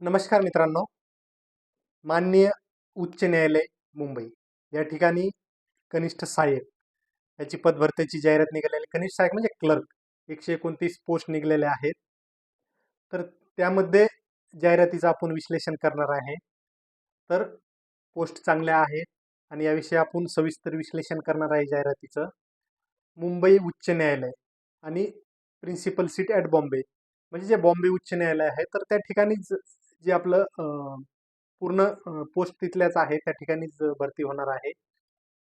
नमस्कार मित्रांनो. माननीय उच्च न्यायालय मुंबई. या ठिकाणी कनिष्ठ सहाय्यक याची पदभरतीची जाहिरात निघालेली. कनिष्ठ सहाय्यक म्हणजे क्लर्क एकशे एकोणतीस पोस्ट निघालेले आहेत. तर त्यामध्ये जाहिरातीचं आपण विश्लेषण करणार आहे. तर पोस्ट चांगल्या आहेत आणि याविषयी आपण सविस्तर विश्लेषण करणार आहे जाहिरातीचं. मुंबई उच्च न्यायालय आणि प्रिन्सिपल सीट ॲट बॉम्बे म्हणजे जे बॉम्बे उच्च न्यायालय आहे तर त्या ठिकाणीच जे आपलं पूर्ण पोस्ट तिथल्याच आहे त्या ठिकाणीच भरती होणार आहे.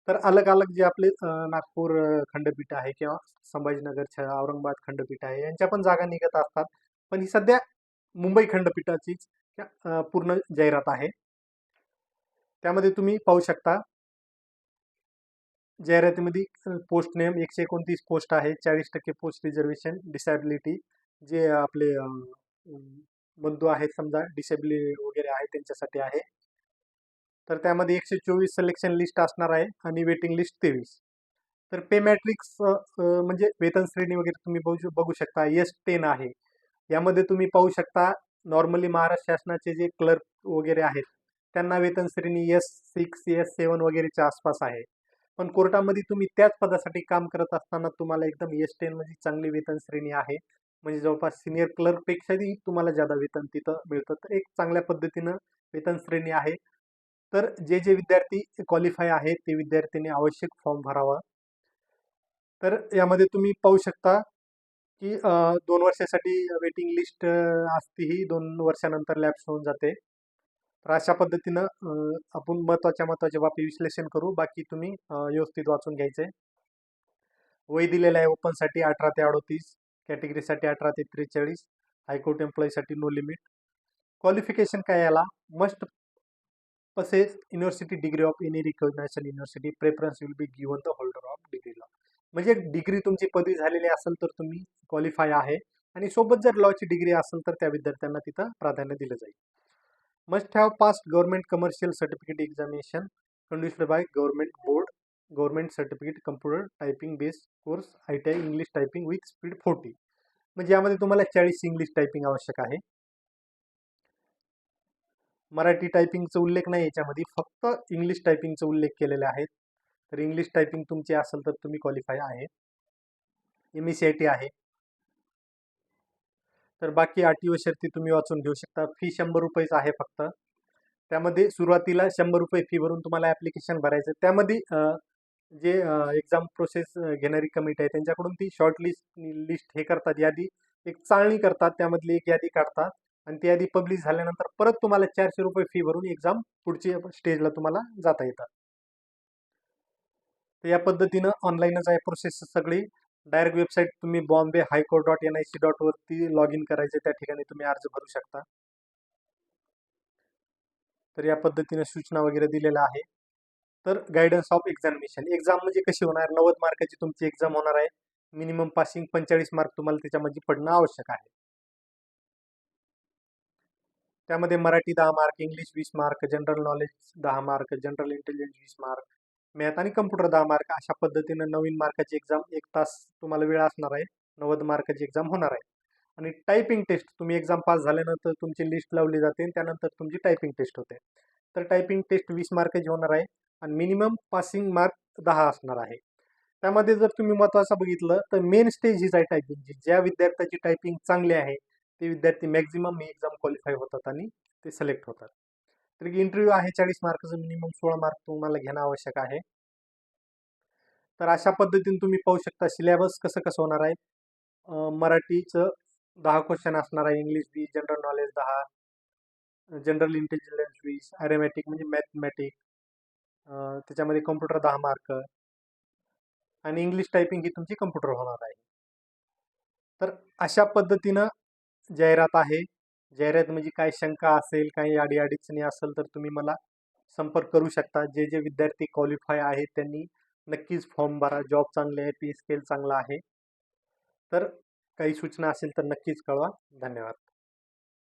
तर अलग अलग जे आपले नागपूर खंडपीठ आहे किंवा संभाजीनगरच्या औरंगाबाद खंडपीठ आहे यांच्या पण जागा निघत असतात. पण ही सध्या मुंबई खंडपीठाचीच पूर्ण जाहिरात आहे. त्यामध्ये तुम्ही पाहू शकता. जाहिरातीमध्ये पोस्ट नेम एकशे एकोणतीस पोस्ट आहे चाळीस टक्के पोस्ट रिझर्वेशन डिसॅबिलिटी जे आपले बंधू आहेत समजा डिसेबिलिटी वगैरे आहे त्यांच्यासाठी आहे. तर त्यामध्ये एकशे चोवीस सिलेक्शन लिस्ट असणार आहे आणि वेटिंग लिस्ट तेवीस. तर पे मॅट्रिक्स म्हणजे वेतन श्रेणी वगैरे तुम्ही बघू बघू शकता. एस टेन आहे. यामध्ये तुम्ही पाहू शकता नॉर्मली महाराष्ट्र शासनाचे जे क्लर्क वगैरे आहेत त्यांना वेतन श्रेणी एस सिक्स एस सेवन वगैरेच्या आसपास आहे. पण कोर्टामध्ये तुम्ही त्याच पदासाठी काम करत असताना तुम्हाला एकदम एस टेन म्हणजे चांगली वेतन श्रेणी आहे. म्हणजे जवळपास सिनियर क्लर्कपेक्षाही तुम्हाला जादा वेतन तिथं मिळतं. तर एक चांगल्या पद्धतीनं वेतन श्रेणी आहे. तर जे जे विद्यार्थी क्वालिफाय आहेत ते विद्यार्थ्यांनी आवश्यक फॉर्म भरावा. तर यामध्ये तुम्ही पाहू शकता की दोन वर्षासाठी वेटिंग लिस्ट असती ही दोन वर्षानंतर लॅप्स होऊन जाते. तर अशा पद्धतीनं आपण महत्त्वाच्या महत्त्वाच्या बाबी विश्लेषण करू. बाकी तुम्ही व्यवस्थित वाचून घ्यायचे वय दिलेलं आहे ओपनसाठी अठरा ते अडोतीस. कॅटेगरीसाठी अठरा ते त्रेचाळीस हायकोर्ट एम्प्लॉईसाठी नो लिमिट. क्वालिफिकेशन काय याला? Must possess university degree of any recognisation university. Preference will be given the holder of डिग्रीला. म्हणजे डिग्री तुमची पदवी झालेली असेल तर तुम्ही क्वालिफाय आहे आणि सोबत जर लॉची डिग्री असेल तर त्या विद्यार्थ्यांना तिथं प्राधान्य दिलं जाईल. Must have passed government commercial certificate examination condition by government board government certificate computer typing base course I T I English typing with speed forty. म्हणजे यामध्ये तुम्हाला चाळीस इंग्लिश टायपिंग आवश्यक आहे. मराठी टायपिंगचा उल्लेख नाही याच्यामध्ये फक्त इंग्लिश टायपिंगचा उल्लेख केलेले आहेत तर इंग्लिश टायपिंग तुमची असेल तर तुम्ही क्वालिफाय आहे. M S C I T आहे. तर बाकी अटी व शर्ती तुम्ही वाचून घेऊ शकता. फी शंभर रुपयेच आहे फक्त. त्यामध्ये सुरुवातीला शंभर रुपये फी भरून तुम्हाला ॲप्लिकेशन भरायचं त्यामध्ये जे एक्झाम प्रोसेस घेणारी कमिटी आहे त्यांच्याकडून ती शॉर्ट लिस्ट लिस्ट हे करतात. यादी एक चाळणी करतात त्यामधली एक यादी काढतात आणि ती यादी पब्लिश झाल्यानंतर परत तुम्हाला चारशे रुपये फी भरून एक्झाम पुढची स्टेजला तुम्हाला जाता येतात. तर या पद्धतीनं ऑनलाईनच आहे प्रोसेस सगळी. डायरेक्ट वेबसाईट तुम्ही Bombay high court dot N I C dot वरती लॉग इन करायचे त्या ठिकाणी तुम्ही अर्ज भरू शकता. तर या पद्धतीनं सूचना वगैरे दिलेल्या आहे. तर गायडन्स ऑफ एक्झामिनेशन एक्झाम म्हणजे कशी होणार? नव्वद मार्काची तुमची एक्झाम होणार आहे. मिनिमम पासिंग पंचेचाळीस मार्क तुम्हाला त्याच्यामध्ये पडणं आवश्यक आहे. त्यामध्ये मराठी दहा मार्क इंग्लिश वीस मार्क जनरल नॉलेज दहा मार्क जनरल इंटेलिजन्स वीस मार्क मॅथ आणि कम्प्युटर दहा मार्क अशा पद्धतीनं नवीन मार्काची एक्झाम एक तास तुम्हाला वेळ असणार आहे. नव्वद मार्काची एक्झाम होणार आहे. आणि टायपिंग टेस्ट तुम्ही एक्झाम पास झाल्यानंतर तुमची लिस्ट लावली जाते आणि त्यानंतर तुमची टायपिंग टेस्ट होते. तर टायपिंग टेस्ट वीस मार्काची होणार आहे. आणि मिनिमम पासिंग मार्क दहा असणार आहे. त्यामध्ये जर तुम्ही महत्त्वाचं बघितलं तर मेन स्टेज हीच आहे टायपिंगची ज्या विद्यार्थ्याची टायपिंग चांगली आहे ते विद्यार्थी मॅक्झिमम एक्झाम क्वालिफाय होतात आणि ते सिलेक्ट होतात. तर इंटरव्ह्यू आहे चाळीस मार्काचं मिनिमम सोळा मार्क तुम्हाला घेणं आवश्यक आहे. तर अशा पद्धतीने तुम्ही पाहू शकता सिलेबस कसं कसं होणार आहे. मराठीचं दहा क्वेश्चन असणार आहे इंग्लिश वीस जनरल नॉलेज दहा जनरल इंटेलिजन्स वीस ॲरेमॅटिक म्हणजे मॅथमॅटिक त्याच्यामध्ये कम्प्युटर दहा मार्क आणि इंग्लिश टायपिंग ही तुमची कम्प्युटर होणार आहे. तर अशा पद्धतीनं जाहिरात आहे. जाहिरात म्हणजे काय शंका असेल काही अडीअडचणी असेल तर तुम्ही मला संपर्क करू शकता. जे जे विद्यार्थी क्वालिफाय आहेत त्यांनी नक्कीच फॉर्म भरा. जॉब चांगले आहे पे स्केल चांगला आहे. तर काही सूचना असेल तर नक्कीच कळवा. धन्यवाद.